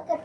అక్కడ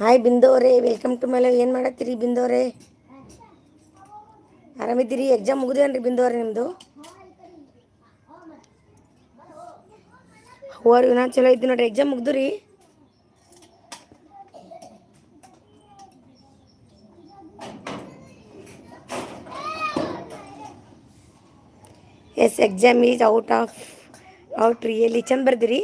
ಹಾಯ್ ಬಿಂದೋರೆ. Welcome to my ಏನು ಮಾಡತ್ತೀರಿ ಬಿಂದೋರೆ? ಆರಾಮಿದ್ದೀರಿ? ಎಕ್ಸಾಮ್ ಮುಗಿದೇನ್ರಿ ಬಿಂದೋರೆ ನಿಮ್ಮದು ಹೋರಿ ನಾನು ಚಲೋ ಇದ್ದೀನಿ ನೋಡ್ರಿ. ಎಕ್ಸಾಮ್ ಮುಗ್ದು ರೀ yes exam is out of out really ಚಂದ ಬರ್ದಿರಿ?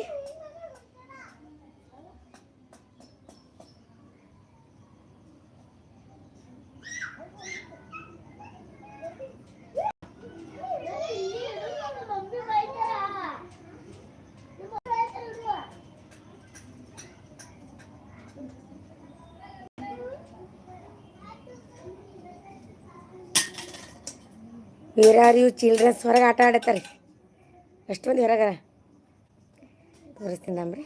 ವೇರ್ ಇವು ಚಿಲ್ಡ್ರನ್ಸ್ ಹೊರಗೆ ಆಟ ಆಡತ್ತಾರೆ. ಎಷ್ಟು ಮಂದಿ ಹೊರಗರ. ತೋರಿಸ್ತೀನಿ ನಮ್ರಿ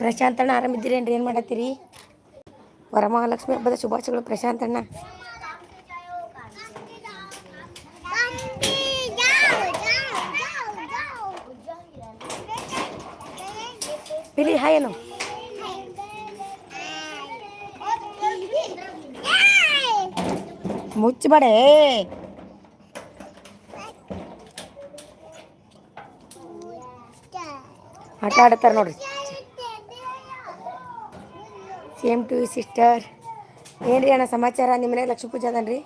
ಪ್ರಶಾಂತಣ್ಣ ಆರಾಮಿದ್ದೀರೇನ್ರಿ? ಏನು ಮಾಡತ್ತೀರಿ? ವರಮಹಾಲಕ್ಷ್ಮಿ ಹಬ್ಬದ ಶುಭಾಶಯಗಳು ಪ್ರಶಾಂತಣ್ಣ ಬಿಲಿ ಹಾಯ್ ಏನು ಮುಚ್ಚಬೇಡ ಆಟ ಆಡತ್ತಾರೆ ನೋಡ್ರಿ. ಸೇಮ್ ಟು ಸಿಸ್ಟರ್ ಏನ್ರಿ ಅಣ್ಣ ಸಮಾಚಾರ? ನಿಮ್ಮ ಮನೆಗೆ ಲಕ್ಷ್ಮೀ ಪೂಜೆ ಅದನ್ರಿ?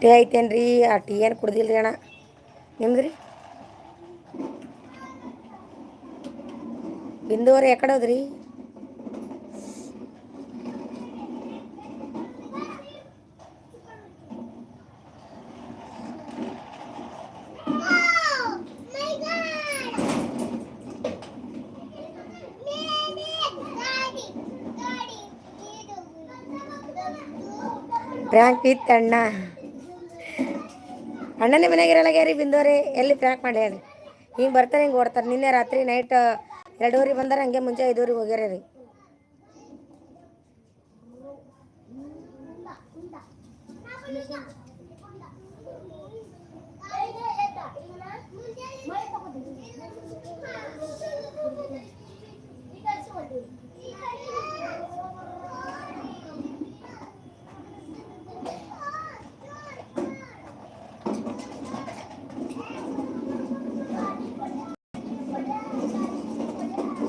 ಟೀ ಐತೇನ್ರಿ ಆ ಟೀ ಏನು ಕುಡ್ದಿಲ್ರಿ ಅಣ್ಣ? ನಿಮ್ದು ರೀ ಬಿಂದುವರೆ ಯಾಕಡ ಹೋದ್ರಿ? ಪ್ರ್ಯಾಂಕ್ ಇತ್ತು ಅಣ್ಣ. ಅಣ್ಣನೇ ಮನೆಗಿರಲ್ಲ ಗ್ಯಾರಿ ಬಿಂದೋರಿ ಎಲ್ಲಿ ಪ್ರ್ಯಾಂಕ್ ಮಾಡಿ ಹೇಳಿ ಹಿಂಗೆ ಬರ್ತಾರೆ, ಹಿಂಗೆ ಓಡ್ತಾರೆ. ನಿನ್ನೆ ರಾತ್ರಿ ನೈಟ್ ಎರಡೂವರೆ ಬಂದಾರ ಹಂಗೆ ಮುಂಚೆ ಐದೂವರೆಗೆ ಹೋಗ್ಯಾರ ರೀ.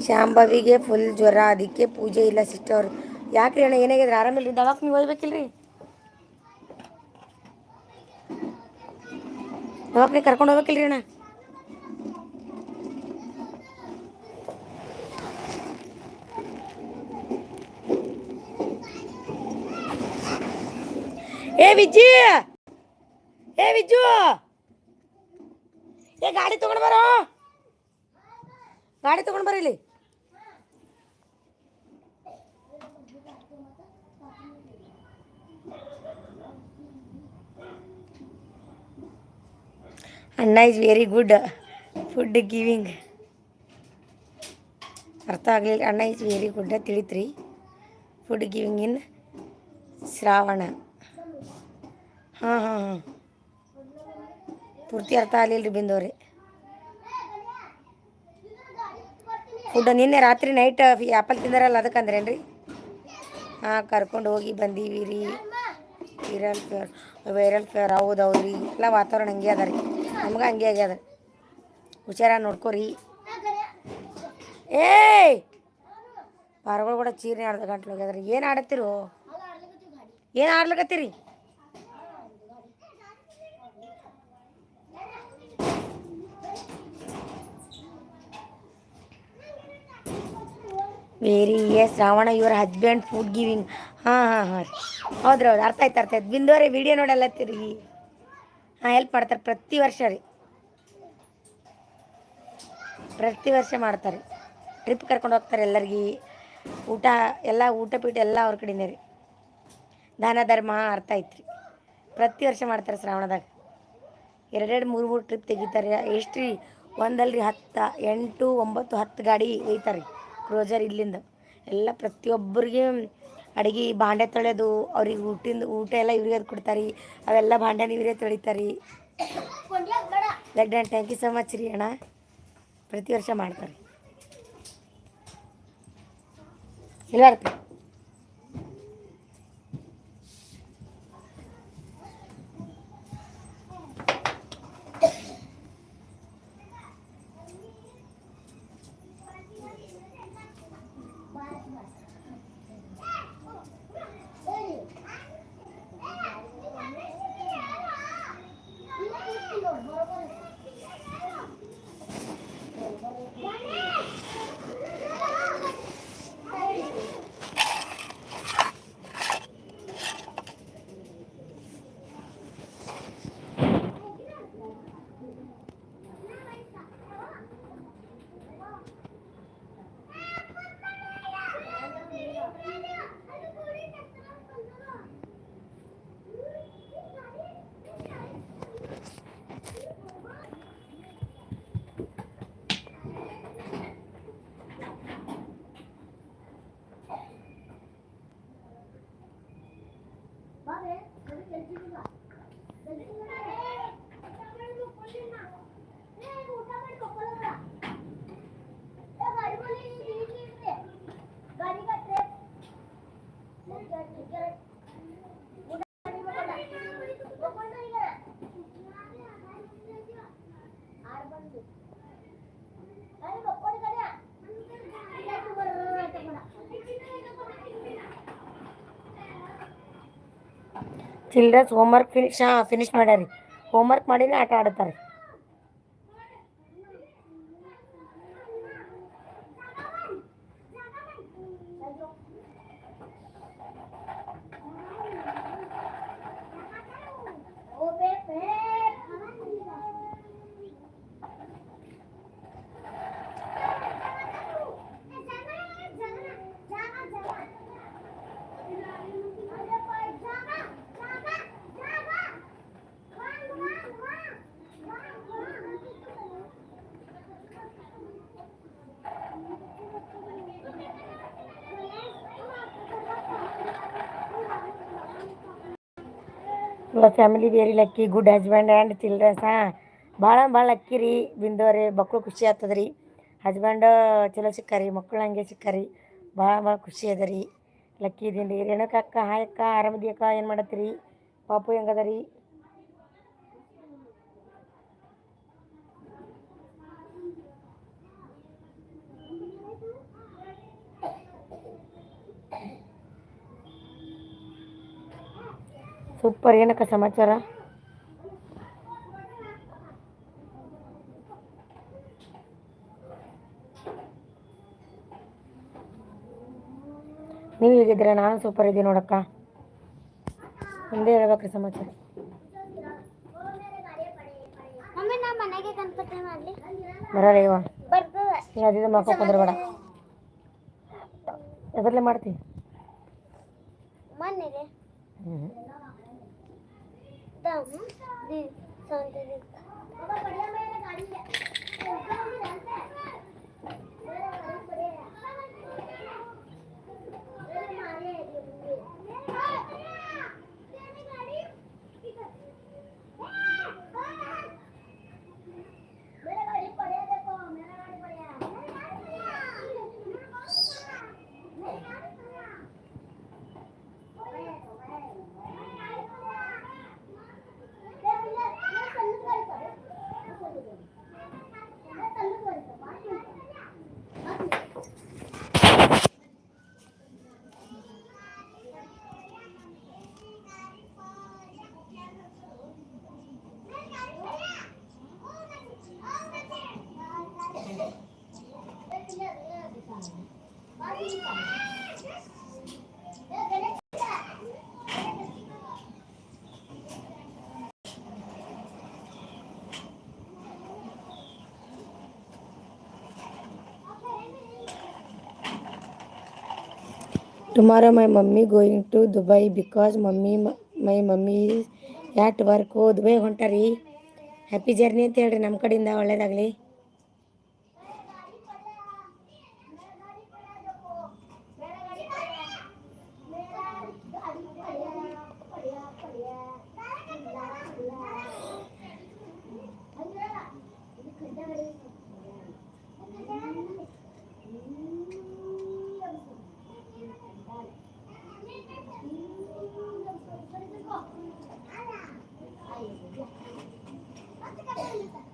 ಶಾಂಭವಿಗೆ ಫುಲ್ ಜ್ವರ, ಅದಕ್ಕೆ ಪೂಜೆ ಇಲ್ಲ ಸಿಸ್ಟರ್ ಯಾಕ್ರಿ ಅಣ್ಣ ಏನಾಗಿದ್ರೆ ಆರಾಮಿಲ್ಲ ದವಾಖ್ ನೀವು ಹೋಗ್ಬೇಕಿಲ್ರಿ? ದವಾಖಾನೆ ಕರ್ಕೊಂಡು ಹೋಗ್ಬೇಕಿಲ್ರಿ ಅಣ್ಣ? ಏ ವಿಜ್ಜಿ! ಏ ವಿಜ್ಜು! ಏ ಗಾಡಿ ತಗೊಂಡು ಬರೋ! ಗಾಡಿ ತಗೊಂಡು ಬರ್ರಿ ಅಣ್ಣ is very good food giving ಅರ್ಥ ಆಗಲಿಲ್ಲ. ಅಣ್ಣ is very good ತಿಳಿತ್ರಿ. Food giving in Shravana. ಹಾಂ ಹಾಂ ಹಾಂ. ಪೂರ್ತಿ ಅರ್ಥ ಆಗಲಿಲ್ಲ ರೀ ಬಿಂದವ್ರಿ. ಫುಡ್ ನಿನ್ನೆ ರಾತ್ರಿ ನೈಟ್ ಆ್ಯಪಲ್ ತಿಂದಾರಲ್ಲ ಅದಕ್ಕೆ ಅಂದ್ರೇನು ರೀ ಹಾಂ, ಕರ್ಕೊಂಡು ಹೋಗಿ ಬಂದೀವಿ ರೀ. ವೈರಲ್ ಫೇರ್ ವೈರಲ್ ಫೇರ್ ಹೌದು ರೀ. ಎಲ್ಲ ವಾತಾವರಣ ಹಂಗೆ ಅದ ರೀ. ನಮ್ಗೆ ಹಂಗೆ ಆಗ್ಯದ. ಹುಷಾರ ನೋಡ್ಕೊರಿ. ಏಯ್! ಪಾರ್ಗಳು ಕೂಡ ಚೀರ್ನೆ ಆಡ್ದ ಗಂಟ್ಲು ಹೋಗ್ಯದ್ರಿ. ಏನು ಆಡತ್ತೀರೋ? ಏನು ಆಡ್ಲಿಕತ್ತೀರಿ? Very Shravana your husband food giving ಹಾಂ ಹಾಂ ಹಾಂ. ಹೌದ್ರಿ ಹೌದು ಅರ್ಥ ಆಯ್ತು ಅರ್ಥ ಆಯ್ತು. ಬಿಂದುವರೆ ವಿಡಿಯೋ ನೋಡಲ್ಲತ್ತೀರಿ ಹಾಂ ಹೆಲ್ಪ್ ಮಾಡ್ತಾರೆ. ಪ್ರತಿ ವರ್ಷ ರೀ. ಪ್ರತಿ ವರ್ಷ ಮಾಡ್ತಾರೆ. ಟ್ರಿಪ್ ಕರ್ಕೊಂಡು ಹೋಗ್ತಾರೆ ಎಲ್ಲರಿಗೆ. ಊಟ, ಎಲ್ಲ ಊಟ ಪೀಠ ಎಲ್ಲ ಅವ್ರ ಕಡೆನೇ ರೀ. ದಾನ, ಧರ್ಮ ಅರ್ಥ ಐತ್ರಿ. ಪ್ರತಿ ವರ್ಷ ಮಾಡ್ತಾರೆ ಶ್ರಾವಣದಾಗ. ಎರಡೆರಡು, ಮೂರು ಮೂರು ಟ್ರಿಪ್ ತೆಗಿತಾರೆ. ಎಷ್ಟು ರೀ? ಒಂದಲ್ರಿ ಹತ್ತು, ಎಂಟು, ಒಂಬತ್ತು, ಹತ್ತು ಗಾಡಿ ಒಯ್ತಾರೆ ರೀ. ಕ್ರೋಜರ್ ಇಲ್ಲಿಂದ. ಎಲ್ಲ ಪ್ರತಿಯೊಬ್ಬರಿಗೆ ಅಡುಗೆ ಬಾಂಡೆ ತೊಳೆಯೋದು ಅವ್ರಿಗೆ ಊಟಿಂದ ಊಟ ಎಲ್ಲ ಇವ್ರಿಗೆ ಅದು ಕೊಡ್ತಾರೆ ಅವೆಲ್ಲ ಭಾಂಡೆನ ಇವರೇ ತೊಳಿತಾರೆ ಲಗ್ನ ಥ್ಯಾಂಕ್ ಯು ಸೊ ಮಚ್ ರೀ ಅಣ್ಣ. ಪ್ರತಿ ವರ್ಷ ಮಾಡ್ತಾರೆ. ಇಲ್ಲ ಚಿಲ್ಡ್ರನ್ಸ್ ಹೋಮ್ವರ್ಕ್ ಫಿನಿಶ್ ಹಾಂ ಫಿನಿಶ್ ಮಾಡ್ಯಾರಿ. ಹೋಮ್ವರ್ಕ್ ಮಾಡಿನೇ ಆಟ ಆಡ್ತಾರೆ. ಇವಾಗ family very lucky good husband and childrens ಹಾಂ? ಭಾಳ ಭಾಳ ಲಕ್ಕಿ ರೀ. ಬಿಂದೋರಿ ಮಕ್ಕಳು ಖುಷಿ ಆಗ್ತದ ರೀ ಹಸ್ಬೆಂಡ್ ಚಲೋ ಸಿಕ್ಕಾರಿ ಮಕ್ಕಳು ಹಂಗೆ ಸಿಕ್ಕಾರಿ. ಭಾಳ ಭಾಳ ಖುಷಿ ಅದ ರೀ. ಲಕ್ಕಿ ಇದೀನಿ ರೀ ರೇಣುಕ ಹಾಯಕ್ಕ ಆರಾಮದಿಯಕ್ಕ ಏನು ಮಾಡತ್ತೀರಿ? ಪಾಪು ಹೆಂಗದ ರೀ? ಸೂಪರ್ ಏನಕ್ಕ ಸಮಾಚಾರ? ನೀವು ಹೇಗಿದ್ದೀರಾ? ನಾನು ಸೂಪರ್ ಇದ್ದೀನಿ ನೋಡಕ್ಕ. ಒಂದೇ ಹೇಳ್ಬೇಕ್ರಿ ಸಮಾಚಾರ. ಮಮ್ಮಿ ನಾ ಮನೆಗೆ ಗಣಪತಿ ಮಾಡ್ಲಿ. ಬರಲ್ಲ ಇವ. देखता हूँ संगीत Tomorrow my mummy going to Dubai because mummy my mummy is at work O Dubai ಹೊಂಟಾರಿ happy journey ಅಂತ ಹೇಳ್ರಿ ನಮ್ಮ ಕಡೆಯಿಂದ ಒಳ್ಳೇದಾಗಲಿ Gracias.